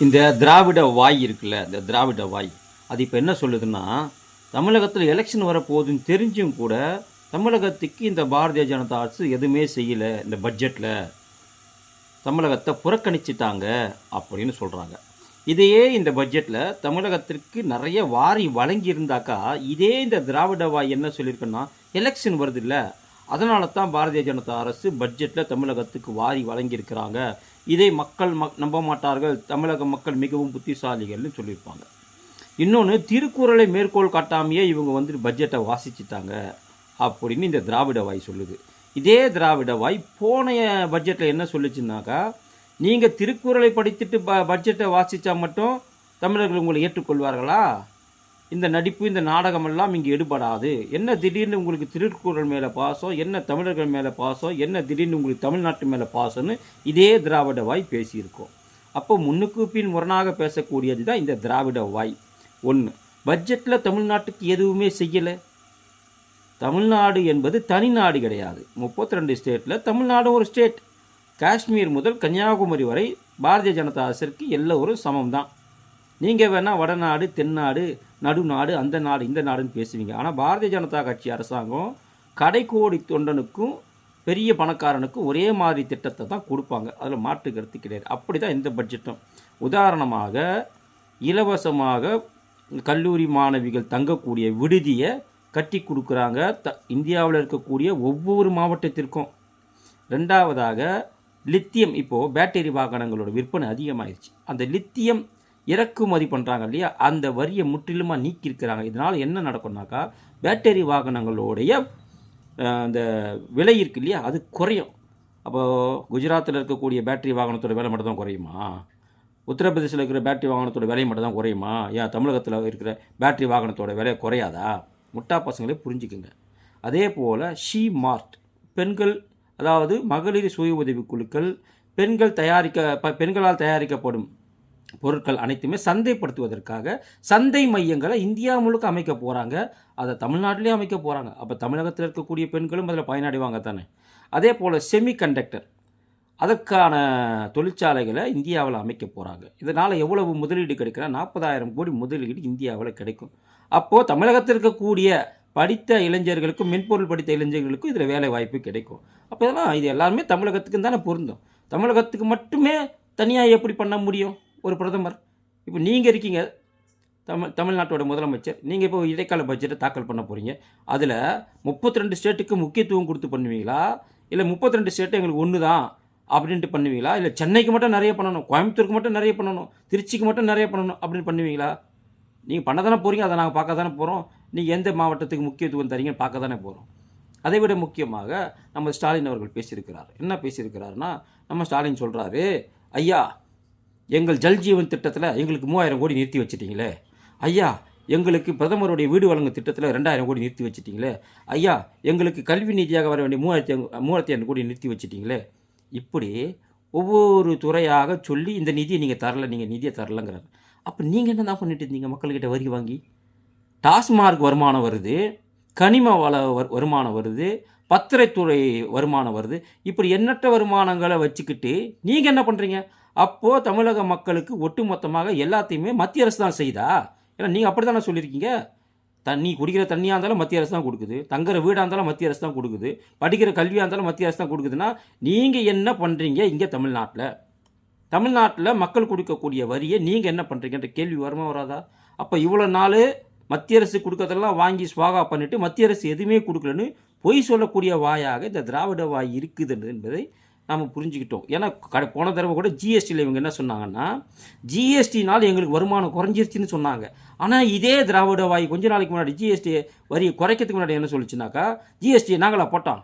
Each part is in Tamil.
இந்த திராவிட வாய் இருக்குல்ல இந்த திராவிட வாய். அது இப்போ என்ன சொல்லுதுன்னா தமிழகத்தில் எலெக்ஷன் வரப்போகுதுன்னு தெரிஞ்சும் கூட தமிழகத்துக்கு இந்த பாரதிய ஜனதா அரசு எதுவுமே செய்யலை இந்த பட்ஜெட்டில் தமிழகத்தை புறக்கணிச்சிட்டாங்க அப்படின்னு சொல்கிறாங்க இதையே இந்த பட்ஜெட்டில் தமிழகத்திற்கு நிறைய வாரி வழங்கியிருந்தாக்கா இதே இந்த திராவிட வாய் என்ன சொல்லியிருக்குன்னா எலெக்ஷன் வருது இல்லை. அதனால தான் பாரதிய ஜனதா அரசு பட்ஜெட்டில் தமிழகத்துக்கு வாரி வழங்கியிருக்கிறாங்க. இதை மக்கள் மக் நம்ப மாட்டார்கள். தமிழக மக்கள் மிகவும் புத்திசாலிகள்னு சொல்லியிருப்பாங்க. இன்னொன்று திருக்குறளை மேற்கோள் காட்டாமையே இவங்க வந்துட்டு பட்ஜெட்டை வாசிச்சிட்டாங்க அப்படின்னு இந்த திராவிட வாய் சொல்லுது. இதே திராவிட வாய் போன பட்ஜெட்டில் என்ன சொல்லிச்சுனாக்கா நீங்கள் திருக்குறளை படித்துட்டு ப பட்ஜெட்டை வாசித்தா மட்டும் தமிழர்கள் உங்களை ஏற்றுக்கொள்வார்களா? இந்த நடிப்பு இந்த நாடகமெல்லாம் இங்கே எடுபடாது. என்ன திடீர்னு உங்களுக்கு திருக்குறள் மேலே பாசம் என்ன தமிழர்கள் மேலே பாசம் என்ன திடீர்னு உங்களுக்கு தமிழ்நாட்டு மேலே பாசம்னு இதே திராவிட வாய் பேசியிருக்கோம். அப்போ முன்னுக்கு பின் முரணாக பேசக்கூடியது தான் இந்த திராவிட வாய். ஒன்று பட்ஜெட்டில் தமிழ்நாட்டுக்கு எதுவுமே செய்யலை. தமிழ்நாடு என்பது தனிநாடு கிடையாது. முப்பத்தி ரெண்டு ஸ்டேட்டில் தமிழ்நாடு ஒரு ஸ்டேட். காஷ்மீர் முதல் கன்னியாகுமரி வரை பாரதிய ஜனதா அரசிற்கு எல்லோரும் சமம் தான் நீங்கள் வேணால் வடநாடு தென்னாடு நடுநாடு அந்த நாடு இந்த நாடுன்னு பேசுவீங்க. ஆனால் பாரதிய ஜனதா கட்சி அரசாங்கம் கடைக்கோடி தொண்டனுக்கும் பெரிய பணக்காரனுக்கும் ஒரே மாதிரி திட்டத்தை தான் கொடுப்பாங்க. அதில் மாற்று கருத்து கிடையாது. அப்படி தான் இந்த பட்ஜெட்டும் உதாரணமாக இலவசமாக கல்லூரி மாணவிகள் தங்கக்கூடிய விடுதியை கட்டி கொடுக்குறாங்க. த இந்தியாவில் இருக்கக்கூடிய ஒவ்வொரு மாவட்டத்திற்கும். ரெண்டாவதாக லித்தியம் இப்போது பேட்டரி வாகனங்களோட விற்பனை அதிகமாகிடுச்சு அந்த லித்தியம் இறக்குமதி பண்ணுறாங்க இல்லையா? அந்த வரியை முற்றிலுமாக நீக்கியிருக்கிறாங்க. இதனால் என்ன நடக்கும்னாக்கா பேட்டரி வாகனங்களுடைய அந்த விலை இருக்கு இல்லையா? அது குறையும். அப்போது குஜராத்தில் இருக்கக்கூடிய பேட்டரி வாகனத்தோட விலை மட்டும் தான் குறையுமா? உத்தரப்பிரதேசில் இருக்கிற பேட்டரி வாகனத்தோட விலை மட்டும் தான் குறையுமா? ஏன் தமிழகத்தில் இருக்கிற பேட்டரி வாகனத்தோட விலை குறையாதா? முட்டா பசங்களே புரிஞ்சுக்குங்க. அதே போல் ஷீ மார்ட் பெண்கள் அதாவது மகளிர் சுய உதவி குழுக்கள் பெண்கள் தயாரிக்க ப- பெண்களால் தயாரிக்கப்படும் பொருட்கள் அனைத்துமே சந்தைப்படுத்துவதற்காக சந்தை மையங்களை இந்தியா முழுக்க அமைக்க போகிறாங்க அதை தமிழ்நாட்டிலே அமைக்க போகிறாங்க அப்போ தமிழகத்தில் இருக்கக்கூடிய பெண்களும் அதில் பயனடைவாங்க தானே. அதே போல் செமி கண்டக்டர் அதற்கான தொழிற்சாலைகளை இந்தியாவில் அமைக்க போகிறாங்க இதனால் எவ்வளவு முதலீடு கிடைக்குன்னா நாற்பதாயிரம் கோடி முதலீடு இந்தியாவில் கிடைக்கும். அப்போது தமிழகத்தில் இருக்கக்கூடிய படித்த இளைஞர்களுக்கும் மென்பொருள் படித்த இளைஞர்களுக்கும் இதில் வேலை வாய்ப்பு கிடைக்கும். அப்போ இது எல்லாருமே தமிழகத்துக்கு தானே பொருந்தும். தமிழகத்துக்கு மட்டுமே தனியாக எப்படி பண்ண முடியும்? ஒரு பிரதமர். இப்போ நீங்கள் இருக்கீங்க தமிழ் தமிழ்நாட்டோட முதலமைச்சர். நீங்கள் இப்போ இடைக்கால பட்ஜெட்டை தாக்கல் பண்ண போகிறீங்க அதில் முப்பத்தி ரெண்டு ஸ்டேட்டுக்கு முக்கியத்துவம் கொடுத்து பண்ணுவீங்களா? இல்லை முப்பத்தி ரெண்டு ஸ்டேட்டு எங்களுக்கு ஒன்று தான் அப்படின்ட்டு பண்ணுவீங்களா? இல்லை சென்னைக்கு மட்டும் நிறைய பண்ணணும் கோயம்புத்தூருக்கு மட்டும் நிறைய பண்ணணும் திருச்சிக்கு மட்டும் நிறைய பண்ணணும் அப்படின்னு பண்ணுவீங்களா? நீங்கள் பண்ண தானே போகிறீங்க அதை நாங்கள் பார்க்க தானே போகிறோம் நீங்கள் எந்த மாவட்டத்துக்கு முக்கியத்துவம் தரீங்கன்னு பார்க்க தானே போகிறோம் அதை விட முக்கியமாக நம்ம ஸ்டாலின் அவர்கள் பேசியிருக்கிறார். என்ன பேசியிருக்கிறாருன்னா நம்ம ஸ்டாலின் சொல்கிறாரு ஐயா எங்கள் ஜல்ஜீவன் திட்டத்தில் எங்களுக்கு மூவாயிரம் கோடி நிறுத்தி வச்சிட்டிங்களே. ஐயா எங்களுக்கு பிரதமருடைய வீடு வழங்கும் திட்டத்தில் ரெண்டாயிரம் கோடி நிறுத்தி வச்சிட்டிங்களே. ஐயா எங்களுக்கு கல்வி நிதியாக வர வேண்டிய மூவாயிரத்தி மூவாயிரத்தி ஐநூறு கோடி நிறுத்தி வச்சிட்டிங்களே. இப்படி ஒவ்வொரு துறையாக சொல்லி இந்த நிதியை நீங்கள் தரல நீங்கள் நிதியை தரலங்கிறாரு அப்போ நீங்கள் என்ன தான் பண்ணிட்டு இருந்தீங்க? மக்கள்கிட்ட வரி வாங்கி? டாஸ்மார்க் வருமானம் வருது கனிம வள வருமானம் வருது பத்திரைத்துறை வருமானம் வருது. இப்படி எண்ணற்ற வருமானங்களை வச்சுக்கிட்டு நீங்கள் என்ன பண்ணுறீங்க அப்போது தமிழக மக்களுக்கு ஒட்டுமொத்தமாக எல்லாத்தையுமே மத்திய அரசு தான் செய்தா? ஏன்னா நீங்கள் அப்படி தானே சொல்லியிருக்கீங்க தண்ணி குடிக்கிற தண்ணியாக இருந்தாலும் மத்திய அரசு தான் கொடுக்குது. தங்குற வீடாக இருந்தாலும் மத்திய அரசு தான் கொடுக்குது. படிக்கிற கல்வியாக இருந்தாலும் மத்திய அரசு தான் கொடுக்குதுன்னா நீங்கள் என்ன பண்ணுறீங்க இங்கே தமிழ்நாட்டில்? தமிழ்நாட்டில் மக்கள் கொடுக்கக்கூடிய வரியை நீங்கள் என்ன பண்ணுறீங்கன்ற கேள்வி வருமா வராதா? அப்போ இவ்வளோ நாள் மத்திய அரசு கொடுக்கறதெல்லாம் வாங்கி ஸ்வாகா பண்ணிவிட்டு மத்திய அரசு எதுவுமே கொடுக்கலன்னு பொய் சொல்லக்கூடிய வாயாக இந்த திராவிட வாய் இருக்குது என்பதை நாம் புரிஞ்சுக்கிட்டோம். ஏன்னா கடை போன தடவை கூட ஜிஎஸ்டியில் இவங்க என்ன சொன்னாங்கன்னா ஜிஎஸ்டினால் எங்களுக்கு வருமானம் குறைஞ்சிருச்சுன்னு சொன்னாங்க. ஆனால் இதே திராவிட வாய் கொஞ்ச நாளைக்கு முன்னாடி ஜிஎஸ்டி வரியை குறைக்கிறதுக்கு முன்னாடி என்ன சொல்லிச்சுனாக்கா ஜிஎஸ்டி நாங்களா போட்டோம்.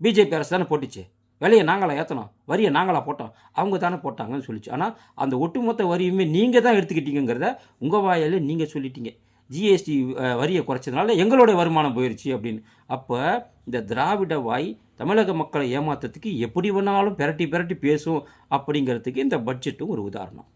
பிஜேபி அரசு தானே போட்டுச்சு. விலையை நாங்களா ஏற்றணும் வரியை நாங்களா போட்டோம். அவங்க தானே போட்டாங்கன்னு சொல்லிச்சு. ஆனால் அந்த ஒட்டுமொத்த வரியுமே நீங்கள் தான் எடுத்துக்கிட்டீங்கிறத உங்கள் வாயில் நீங்கள் சொல்லிட்டீங்க. ஜிஎஸ்டி வரியை குறைச்சதுனால எங்களோட வருமானம் போயிடுச்சு அப்படின்னு. அப்போ இந்த திராவிட வாய் தமிழக மக்களை ஏமாத்துறதுக்கு எப்படி வேணாலும் பிரட்டி பிரட்டி பேசும் அப்படிங்கிறதுக்கு இந்த பட்ஜெட்டும் ஒரு உதாரணம்.